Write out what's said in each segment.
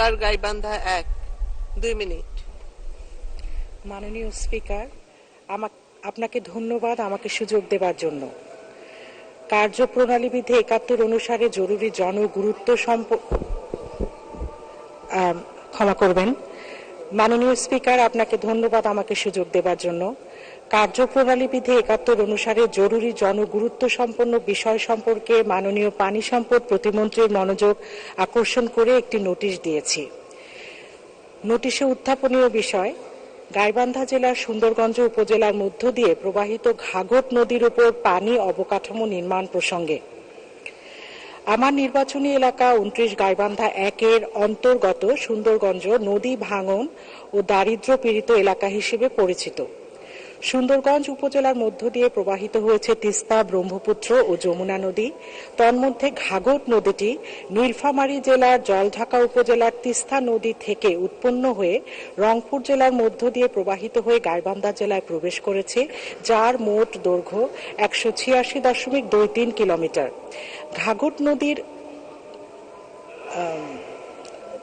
উজার গাইবান্ধা এক। দুই মিনিট। মাননীয় স্পিকার, আমাকে আপনাকে ধন্যবাদ আমাকে সুযোগ দেবার জন্য। কার্যপ্রণালী বিধি একাত্তর অনুসারে জরুরি জনগুরুত্ব সম্প ক্ষমা করবেন। মাননীয় স্পিকার, আপনাকে ধন্যবাদ আমাকে সুযোগ দেবার জন্য। কার্যপ্রণালী বিধি একাত্তর অনুসারে জরুরি জনগুরুত্ব সম্পন্ন বিষয় সম্পর্কে মাননীয় পানি সম্পদ প্রতিমন্ত্রীর মনোযোগ আকর্ষণ করে একটি নোটিশ দিয়েছি। নোটিশে উত্থাপনীয় বিষয়, গাইবান্ধা জেলার সুন্দরগঞ্জ উপজেলার মধ্য দিয়ে প্রবাহিত ঘাঘট নদীর উপর পানি অবকাঠামো নির্মাণ প্রসঙ্গে। আমার নির্বাচনী এলাকা উনত্রিশ গাইবান্ধা একের অন্তর্গত সুন্দরগঞ্জ নদী ভাঙন ও দারিদ্র পীড়িত এলাকা হিসেবে পরিচিত। সুন্দরগঞ্জ উপজেলার মধ্য দিয়ে প্রবাহিত হয়েছে তিস্তা, ব্রহ্মপুত্র ও যমুনা নদী। তন্মধ্যে ঘাঘট নদীটি নীলফামারী জেলার জলঢাকা উপজেলার তিস্তা নদী থেকে উৎপন্ন হয়ে রংপুর জেলার মধ্য দিয়ে প্রবাহিত হয়ে গাইবান্ধা জেলায় প্রবেশ করেছে, যার মোট দৈর্ঘ্য একশো ছিয়াশি দশমিক দুই তিন কিলোমিটার। ঘাঘট নদীর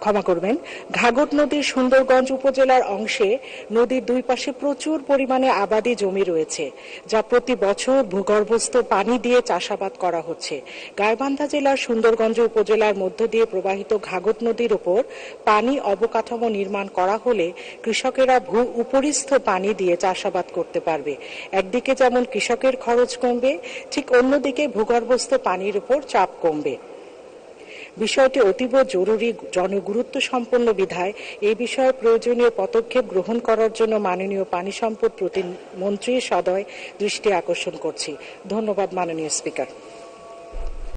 ক্ষমা করবেন। ঘাঘট নদীর সুন্দরগঞ্জ উপজেলার অংশে নদীর দুই পাশে প্রচুর পরিমাণে আবাদি জমি রয়েছে, যা প্রতি বছর ভূগর্ভস্থ পানি দিয়ে চাষাবাদ করা হচ্ছে। গাইবান্ধা জেলার সুন্দরগঞ্জ উপজেলার মধ্য দিয়ে প্রবাহিত ঘাঘট নদীর উপর পানি অবকাঠামো নির্মাণ করা হলে কৃষকেরা ভূ উপরিস্থ পানি দিয়ে চাষাবাদ করতে পারবে। একদিকে যেমন কৃষকের খরচ কমবে, ঠিক অন্যদিকে ভূগর্ভস্থ পানির উপর চাপ কমবে। বিষয়টি অতীব জরুরি জনগুরুত্ব সম্পন্ন বিধায় এই বিষয়ে প্রয়োজনীয় পদক্ষেপ গ্রহণ করার জন্য মাননীয় পানি সম্পদ প্রতিমন্ত্রীর সদয় দৃষ্টি আকর্ষণ করছি। ধন্যবাদ মাননীয় স্পিকার।